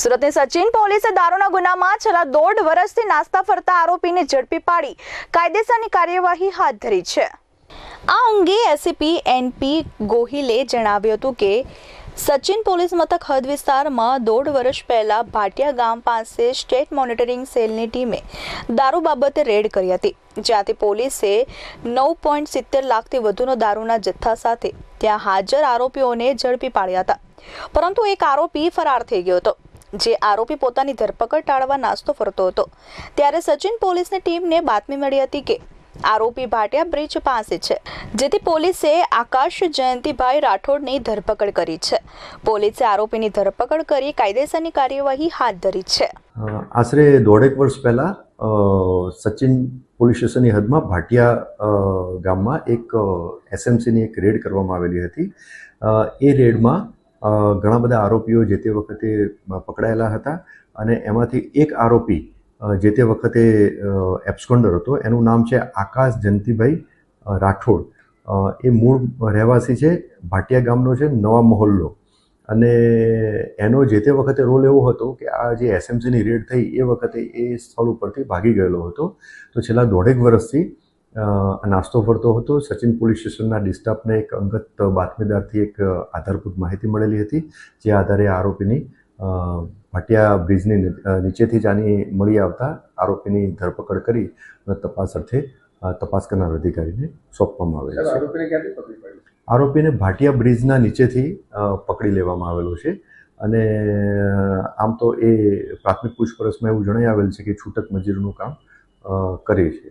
સુરતની સચિન પોલીસે દારૂના ગુનામાં છેલ્લા દોઢ વર્ષથી નાસ્તા ફરતા આરોપીને ઝડપી પાડી. કાયદેસરની કાર્યવાહી હાથ ધરી છે. આ અંગે એસીપી એનપી ગોહિલે જણાવ્યું હતું કે, સચિન પોલીસ મથક હદ વિસ્તારમાં દોઢ વર્ષ પહેલા ભાટિયા ગામ પાસે સ્ટેટ મોનિટરિંગ સેલની ટીમે દારૂ બાબતે રેડ કરી હતી, જ્યાંથી પોલીસે નવ પોઈન્ટ સિત્તેર લાખથી વધુનો દારૂના જથ્થા સાથે ત્યાં હાજર આરોપીઓને ઝડપી પાડ્યા હતા. પરંતુ એક આરોપી ફરાર થઈ ગયો હતો. જે આરોપી પોતાની ધરપકડ ટાળવા નાસ્તો ફરતો હતો. ત્યારે સચિન પોલીસની ટીમને બાતમી મળી હતી કે આરોપી ભાટિયા બ્રિજ પાસે છે, જેથી પોલીસે આકાશ જયંતિભાઈ રાઠોડની ધરપકડ કરી છે. પોલીસે આરોપીની ધરપકડ કરી કાયદેસરની કાર્યવાહી હાથ ધરી છે. આશરે દોઢેક વર્ષ પહેલાં સચિન પોલીસ સ્ટેશનની હદમાં ભાટિયા ગામમાં એક એસએમસીની એક રેડ કરવામાં આવેલી હતી. એ રેડમાં ઘણા બધા આરોપીઓ જે તે વખતે પકડાયેલા હતા અને એમાંથી એક આરોપી જે તે વખતે એબ્સકોન્ડર હતો. એનું નામ છે આકાશ જંતીભાઈ રાઠોડ. એ મૂળ રહેવાસી છે, ભાટિયા ગામનો છે, નવા મહોલ્લો. અને એનો જે તે વખતે રોલ એવો હતો કે આ જે એસએમસીની રેડ થઈ એ વખતે એ સ્થળ ઉપરથી ભાગી ગયેલો હતો. તો છેલ્લા દોઢેક વર્ષથી નાસ્તો ફરતો હતો. સચિન પોલીસ સ્ટેશનના ડિસ્ટાફને એક અંગત બાતમીદારથી એક આધારભૂત માહિતી મળેલી હતી જે આધારે આરોપીની ભાટિયા બ્રિજની નીચેથી જ આની મળી આવતા આરોપીની ધરપકડ કરી અને તપાસ અર્થે તપાસ કરનાર અધિકારીને સોંપવામાં આવેલ છે. આરોપીને ભાટિયા બ્રિજના નીચેથી પકડી લેવામાં આવેલો છે. અને આમ તો એ પ્રાથમિક પૂછપરછમાં એવું જણાઈ આવેલ છે કે છૂટક મજૂરનું કામ કરે છે.